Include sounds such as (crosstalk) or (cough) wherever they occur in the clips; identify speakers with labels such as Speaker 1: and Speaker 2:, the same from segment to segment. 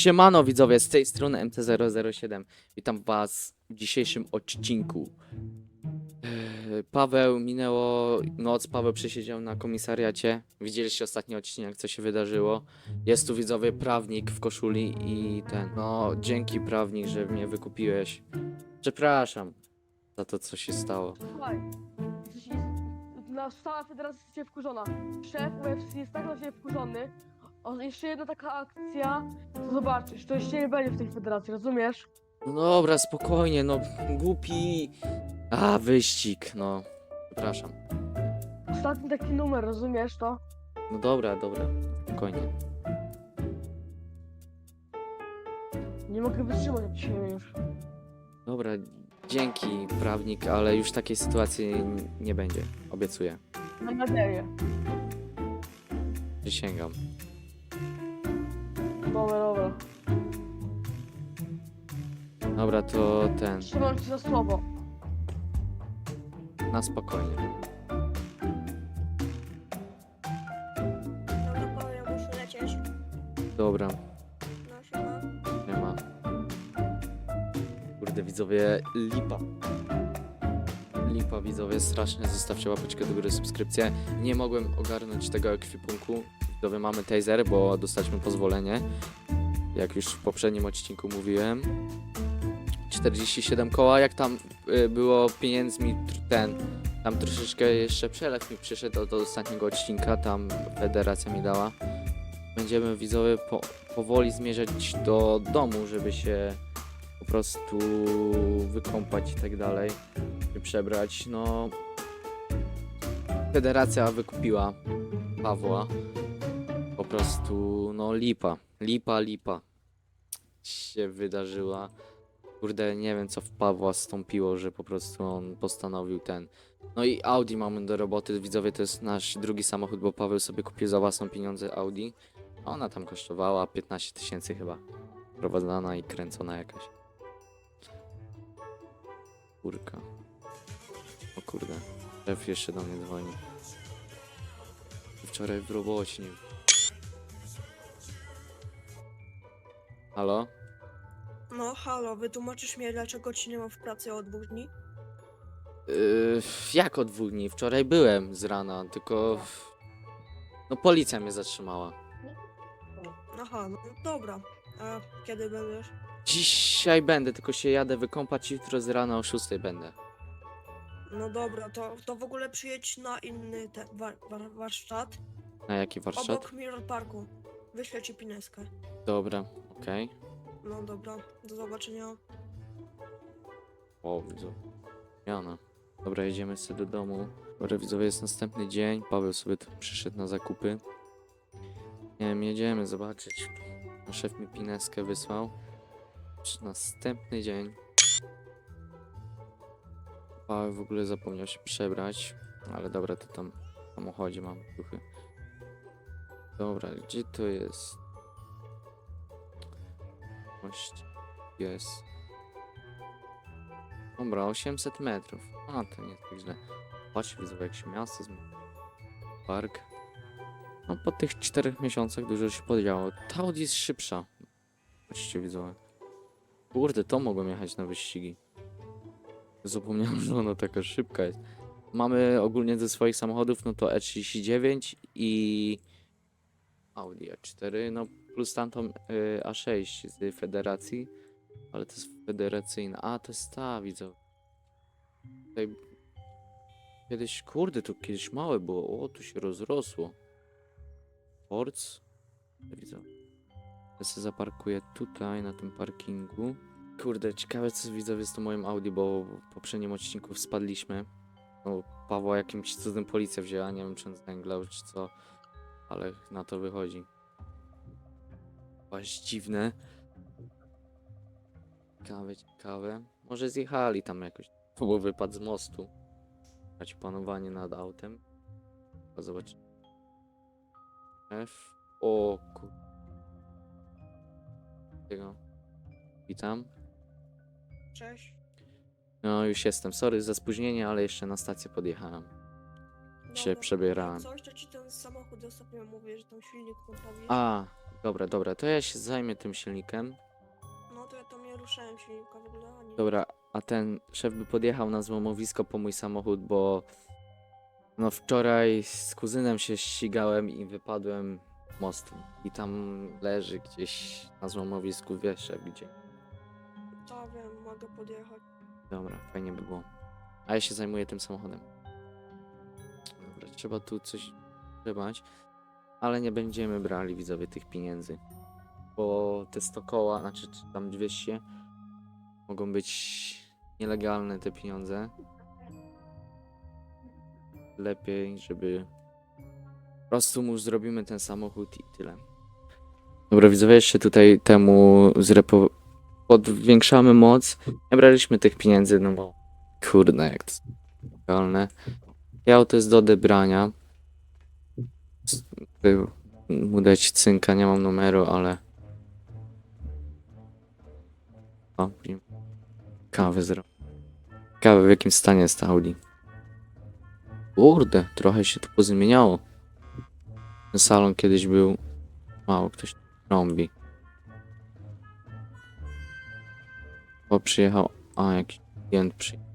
Speaker 1: Siemano widzowie, z tej strony MT007. Witam was w dzisiejszym odcinku. Eee, Paweł, minęło noc, Paweł przesiedział na komisariacie. Widzieliście ostatni odcinek, co się wydarzyło. Jest tu widzowie prawnik w koszuli i ten, no dzięki prawnik, że mnie wykupiłeś. Przepraszam za to, co się stało.
Speaker 2: Słuchaj, cała federacja jest wkurzona. Szef UFC jest tak na ciebie wkurzony. O, jeszcze jedna taka akcja, to zobaczysz, to jeszcze nie będzie w tej federacji, rozumiesz?
Speaker 1: No dobra, spokojnie, no głupi. A, wyścig, no. Przepraszam.
Speaker 2: Ostatni taki numer, rozumiesz to?
Speaker 1: No dobra, dobra, spokojnie.
Speaker 2: Nie mogę wytrzymać od ciebie już.
Speaker 1: Dobra, dzięki prawnik, ale już takiej sytuacji nie będzie. Obiecuję.
Speaker 2: Mam nadzieję.
Speaker 1: Przysięgam.
Speaker 2: Dobra, dobra.
Speaker 1: Dobra, to ten,
Speaker 2: Trzymam cię za słowo.
Speaker 1: na spokojnie.
Speaker 3: Dobra, Paweł, ja muszę lecieć.
Speaker 1: Dobra,
Speaker 3: No siema.
Speaker 1: nie ma. Kurde, widzowie, lipa. Lipa, widzowie, strasznie. Zostawcie łapeczkę do góry, subskrypcję. Nie mogłem ogarnąć tego ekwipunku. Widzowie, mamy taser, bo dostaliśmy pozwolenie. Jak już w poprzednim odcinku mówiłem. 47 koła, jak tam y, było pieniędzmi ten, tam troszeczkę jeszcze przelew mi przyszedł od ostatniego odcinka, tam federacja mi dała. Będziemy widzowie po, powoli zmierzać do domu, żeby się po prostu wykąpać i tak dalej, się przebrać. No, federacja wykupiła Pawła. Prostu, no lipa, lipa, lipa się wydarzyła. Kurde, nie wiem co w Pawła stąpiło, że po prostu on postanowił ten. No i Audi mamy do roboty. Widzowie, to jest nasz drugi samochód, bo Paweł sobie kupił za własne pieniądze Audi. A Ona tam kosztowała 15 tysięcy chyba. Prowadzona i kręcona jakaś. Kurka. O kurde. Szef jeszcze do mnie dzwoni. Wczoraj w robocie nie... Halo?
Speaker 3: No halo, wytłumaczysz mi, dlaczego ci nie ma w pracy od dwóch dni?
Speaker 1: Yy, jak od dwóch dni? Wczoraj byłem z rana, tylko... No policja mnie zatrzymała.
Speaker 3: Aha, no dobra. A kiedy będziesz?
Speaker 1: Dzisiaj będę, tylko się jadę wykąpać, jutro z rana o 6 będę.
Speaker 3: No dobra, to, to w ogóle przyjedź na inny te, war, war, warsztat.
Speaker 1: Na jaki warsztat?
Speaker 3: Obok Mirror Parku. Wyślę ci pineskę.
Speaker 1: Dobra, okej.
Speaker 3: No dobra, do zobaczenia.
Speaker 1: O, widzę. Jana. Dobra, jedziemy sobie do domu. Dobra, widzowie, jest następny dzień. Paweł sobie tu przyszedł na zakupy. Nie wiem, jedziemy zobaczyć. Szef mi pineskę wysłał. Czy Następny dzień. Paweł w ogóle zapomniał się przebrać. Ale dobra, to tam w samochodzie mam duchy. Dobra, gdzie to jest? Właśnie jest. Dobra, 800 metrów. A, to nie tak źle. Patrzcie, widzę, jak się miasto. Park. No, po tych czterech miesiącach dużo się podziało. Ta Audi jest szybsza. Patrzcie, widzę. Kurde, to mogłem jechać na wyścigi. Zapomniałem, że ona taka szybka jest. Mamy ogólnie ze swoich samochodów, no to E39 i Audi A4, no plus tamtą y, A6 z Federacji. Ale to jest federacyjna. A, to jest ta, widzę. Tutaj... Kiedyś, kurde, to kiedyś małe było. O, tu się rozrosło. Forc. Widzę. Ja zaparkuję tutaj, na tym parkingu. Kurde, ciekawe co widzowie z tą moim Audi, bo w poprzednim odcinku spadliśmy. No, Pawła jakimś cudem policja wzięła, nie wiem czy on zęglał, czy co. Ale na to wychodzi. Właśnie dziwne. Ciekawe, ciekawe. Może zjechali tam jakoś. To był wypad z mostu. Dać panowanie nad autem. Zobacz. F. O kur... Tego. Witam.
Speaker 3: Cześć.
Speaker 1: No już jestem. Sorry za spóźnienie, ale jeszcze na stację podjechałem. Się przebierałem.
Speaker 3: Coś, to ci ten samochód ostatnio mówię, że tam silnik.
Speaker 1: A, dobra, dobra, to ja się zajmę tym silnikiem.
Speaker 3: No to ja tam nie ruszałem silnika w ogóle. Ani...
Speaker 1: Dobra, a ten szef by podjechał na złomowisko po mój samochód, bo no wczoraj z kuzynem się ścigałem i wypadłem mostu. I tam leży gdzieś na złomowisku, wiesz gdzie.
Speaker 3: To wiem, mogę podjechać.
Speaker 1: Dobra, fajnie by było. A ja się zajmuję tym samochodem. Trzeba tu coś trzymać, ale nie będziemy brali widzowie tych pieniędzy. Bo te 100 koła, znaczy czy tam 200 mogą być nielegalne te pieniądze. Lepiej, żeby po prostu mu zrobimy ten samochód i tyle. Dobra, widzowie, jeszcze tutaj temu zrepo... podwiększamy moc. Nie braliśmy tych pieniędzy, no bo kurde, jak to jest legalne. I auto jest do odebrania. By mu dać cynka, nie mam numeru, ale... O, kawę zrobię. Kawę w jakim stanie jest ta Audi. Kurde, trochę się to pozmieniało. Ten salon kiedyś był... Mało ktoś trąbi. O, przyjechał... A, jakiś klient przyjechał.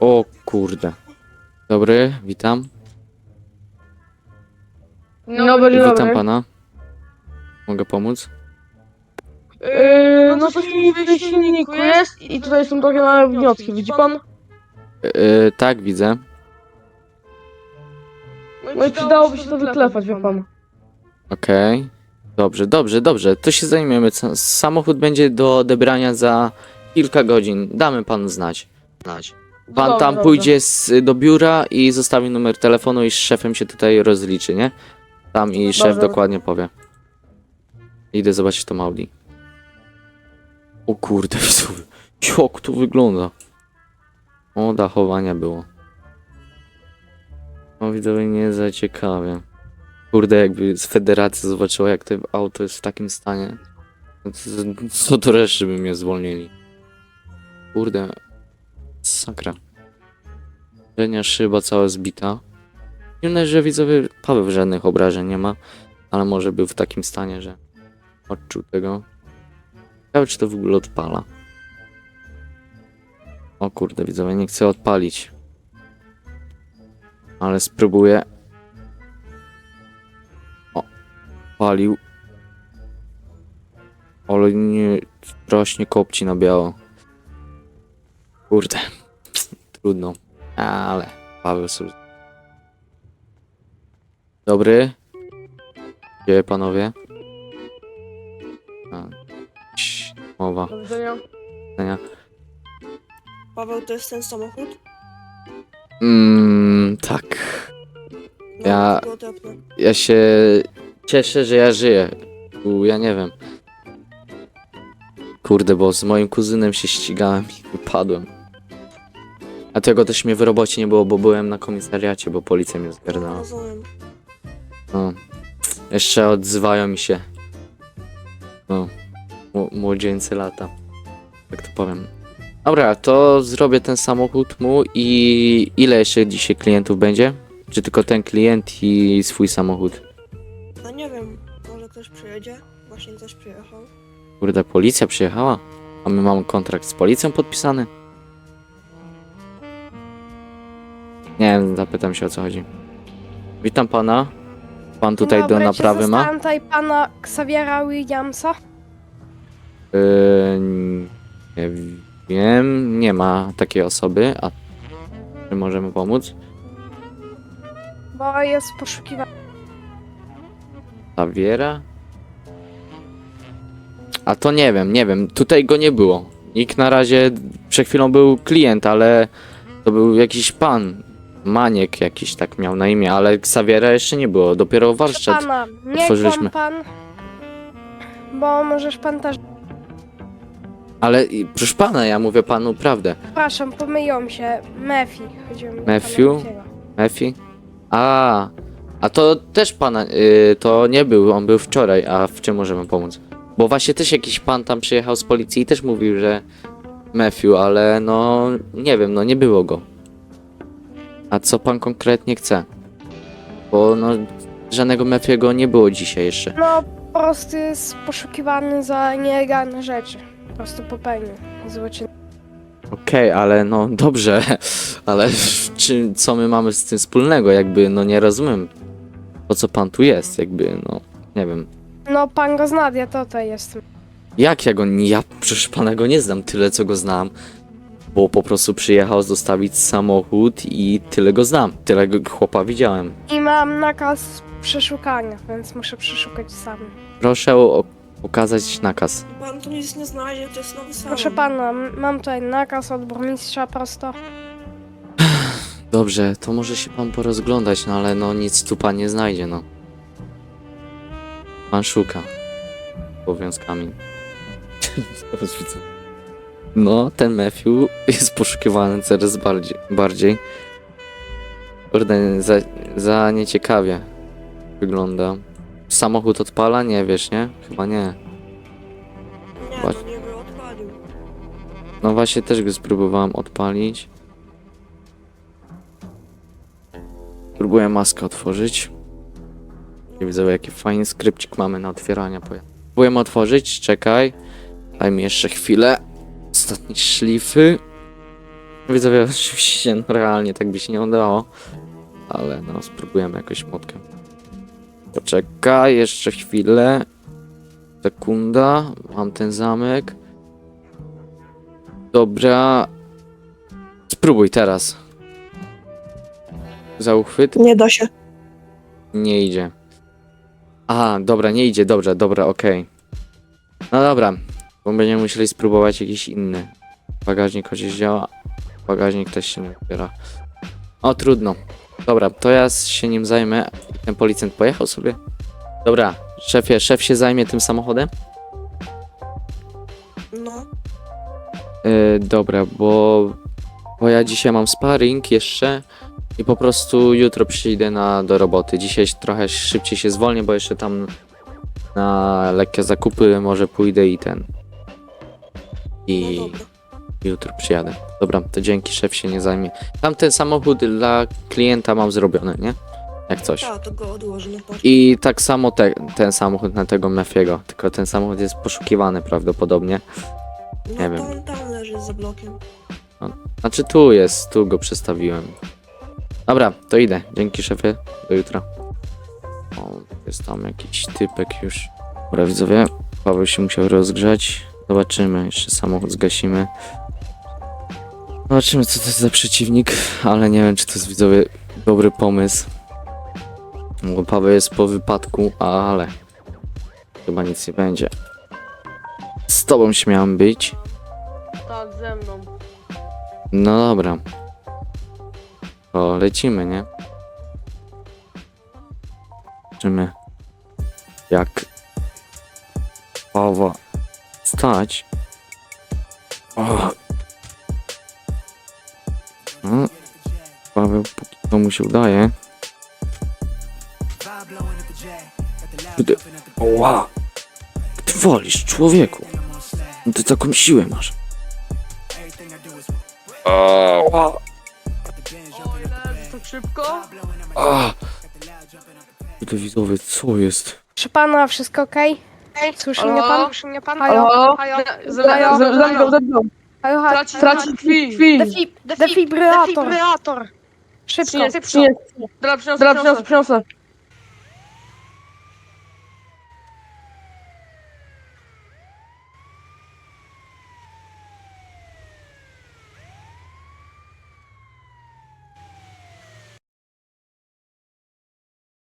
Speaker 1: O kurde. Dobry, witam.
Speaker 2: No, będzie
Speaker 1: Witam
Speaker 2: dobry.
Speaker 1: pana. Mogę pomóc?
Speaker 2: Yy, no coś mi w silniku jest i tutaj są takie małe wnioski, widzi pan?
Speaker 1: Yy, tak, widzę.
Speaker 2: No i przydałoby się to wyklepać, wie pan.
Speaker 1: Okej. Dobrze, dobrze, dobrze. To się zajmiemy. Sa- Samochód będzie do odebrania za kilka godzin. Damy panu znać. znać. Pan
Speaker 2: Dobrze,
Speaker 1: tam
Speaker 2: dobrze.
Speaker 1: pójdzie z, do biura i zostawi numer telefonu i z szefem się tutaj rozliczy, nie? Tam i szef
Speaker 2: Dobrze.
Speaker 1: dokładnie powie. Idę zobaczyć to Audi. O kurde, (laughs) widzowie. Jak to wygląda. O, dachowania było. O, widzowie, nie za ciekawie. Kurde, jakby z federacji zobaczyła, jak to auto jest w takim stanie. no to- Co do reszty by mnie zwolnili. Kurde. Sakra. Przednia szyba cała zbita. Dziwne, że widzowie Paweł żadnych obrażeń nie ma, ale może był w takim stanie, że odczuł tego. Ciekawe, czy to w ogóle odpala. O kurde, widzowie, nie chcę odpalić. Ale spróbuję. O, palił. Ale nie, strasznie kopci na biało. Kurde. Trudno. Ale Paweł sobie. Dobry. Gdzie panowie? A, ć, mowa.
Speaker 2: Do widzenia.
Speaker 3: Paweł, to jest ten samochód?
Speaker 1: Mm, tak.
Speaker 3: No,
Speaker 1: Ja-
Speaker 3: odepnę.
Speaker 1: Ja się cieszę, że ja żyję. U, ja nie wiem. Kurde, bo z moim kuzynem się ścigałem i wypadłem. A tego też mnie w robocie nie było, bo byłem na komisariacie, bo policja mnie
Speaker 3: No,
Speaker 1: zgarnęła.
Speaker 3: rozumiem.
Speaker 1: No. Jeszcze odzywają mi się. No. Mł- Młodzieńcy lata. Tak to powiem. Dobra, to zrobię ten samochód mu i ile jeszcze dzisiaj klientów będzie? Czy tylko ten klient i swój samochód?
Speaker 3: No nie wiem, może ktoś przyjedzie? Właśnie ktoś przyjechał.
Speaker 1: Kurde, policja przyjechała? A my mamy kontrakt z policją podpisany? Nie wiem, zapytam się o co chodzi. Witam pana. Pan tutaj do naprawy ma?
Speaker 4: zostałem tutaj pana Xaviera Williamsa.
Speaker 1: Yy, nie wiem, nie ma takiej osoby, a czy możemy pomóc?
Speaker 4: Bo jest poszukiwany.
Speaker 1: Zawiera? A to nie wiem, nie wiem, tutaj go nie było. Nikt na razie, przed chwilą był klient, ale to był jakiś pan. Maniek jakiś tak miał na imię, ale Xaviera jeszcze nie było, dopiero
Speaker 4: Proszę
Speaker 1: warsztat.
Speaker 4: pana, nie
Speaker 1: otworzyliśmy.
Speaker 4: kłam pan. Bo możesz pan też.
Speaker 1: Ale i- proszę pana, ja mówię panu prawdę.
Speaker 4: Przepraszam, pomyliłam się. Mefi. Chodziło mi o
Speaker 1: Matthew? A, a to też pana, y, to nie był, on był wczoraj, a w czym możemy pomóc? Bo właśnie też jakiś pan tam przyjechał z policji i też mówił, że Matthew, ale no nie wiem, no nie było go. A co pan konkretnie chce? Bo no żadnego Matthew'ego nie było dzisiaj jeszcze.
Speaker 4: No, po prostu jest poszukiwany za nielegalne rzeczy. Po prostu popełnił złoczyn.
Speaker 1: Okej, ale no dobrze, ale czy, co my mamy z tym wspólnego? Jakby, no nie rozumiem, po co pan tu jest, jakby, no, nie wiem.
Speaker 4: No, pan go zna, ja tutaj jestem.
Speaker 1: Jak ja go, ja przecież pana go nie znam, tyle co go znam, bo po prostu przyjechał zostawić samochód i tyle go znam, tyle go chłopa widziałem.
Speaker 4: I mam nakaz przeszukania, więc muszę przeszukać sam.
Speaker 1: Proszę o, pokazać nakaz.
Speaker 3: Pan tu nic nie znajdzie, to jest nowy salon.
Speaker 4: Proszę pana, m- mam tutaj nakaz od burmistrza prosto. (sighs)
Speaker 1: Dobrze, to może się pan porozglądać, no ale no nic tu pan nie znajdzie, no. Pan szuka. Obowiązkami. (laughs) (laughs) No, ten Matthew (laughs) jest poszukiwany coraz bardziej. bardziej. Za, za nieciekawie wygląda. Samochód odpala? Nie wiesz, nie? Chyba nie.
Speaker 3: Nie,
Speaker 1: Właśnie. No właśnie też go spróbowałem odpalić. Próbuję maskę otworzyć. Nie widzę jaki fajny skrypcik mamy na otwieranie pojazdu. Otworzyć, czekaj. Daj mi jeszcze chwilę. Ostatnie szlify. Widzowie, oczywiście no realnie tak by się nie udało. Ale no spróbujemy jakoś motkę. Poczekaj, jeszcze chwilę. Sekunda. Mam ten zamek. Dobra. Spróbuj teraz. Za uchwyt?
Speaker 3: Nie da się.
Speaker 1: Nie idzie. Aha, dobra, nie idzie, dobrze, dobra, okej. No dobra, bo będziemy musieli spróbować jakiś inny. Bagażnik chociaż działa. Bagażnik też się nie otwiera. O, trudno. Dobra, to ja się nim zajmę. Ten policjant pojechał sobie. Dobra, szefie, szef się zajmie tym samochodem?
Speaker 3: No.
Speaker 1: Yy, dobra, bo, bo ja dzisiaj mam sparring jeszcze i po prostu jutro przyjdę na, do roboty. Dzisiaj trochę szybciej się zwolnię, bo jeszcze tam na lekkie zakupy może pójdę i ten.
Speaker 3: No
Speaker 1: I
Speaker 3: dobra.
Speaker 1: jutro przyjadę. Dobra, to dzięki, szef się nie zajmie. Tam ten samochód dla klienta mam zrobiony, nie? Jak coś.
Speaker 3: Tak, to go odłożę na.
Speaker 1: I tak samo te, ten samochód na tego Mefiego, tylko ten samochód jest poszukiwany prawdopodobnie.
Speaker 3: No
Speaker 1: nie wiem.
Speaker 3: to on tam leży za blokiem.
Speaker 1: Znaczy tu jest, tu go przestawiłem. Dobra, to idę. Dzięki szefie. Do jutra. O, jest tam jakiś typek już. Dobra widzowie, Paweł się musiał rozgrzać. Zobaczymy, jeszcze samochód zgasimy. Zobaczymy co to jest za przeciwnik, ale nie wiem czy to jest widzowie dobry pomysł. Bo Paweł jest po wypadku, ale chyba nic nie będzie. Z tobą śmiałem być.
Speaker 2: Tak, ze mną.
Speaker 1: No dobra. To lecimy, nie? Zobaczymy jak Pawa stać. O. No. Paweł póki to mu się udaje. Ty, oła! Ty wolisz, człowieku! No Ty taką siłę masz. Oła!
Speaker 2: Tak szybko?
Speaker 1: A! Kurde widzowie, co jest?
Speaker 4: Proszę pana, wszystko okej? Słyszy mnie pan? Słyszy mnie pan?
Speaker 2: Halo?
Speaker 4: Halo?
Speaker 2: Zemdlał, zemdlał.
Speaker 4: Halo, halo?
Speaker 2: Traci, traci krwi. krwi.
Speaker 4: Defib. Szybko.
Speaker 2: Przynies, przynies. Dobra, przyniosę, przyniosę, przyniosę.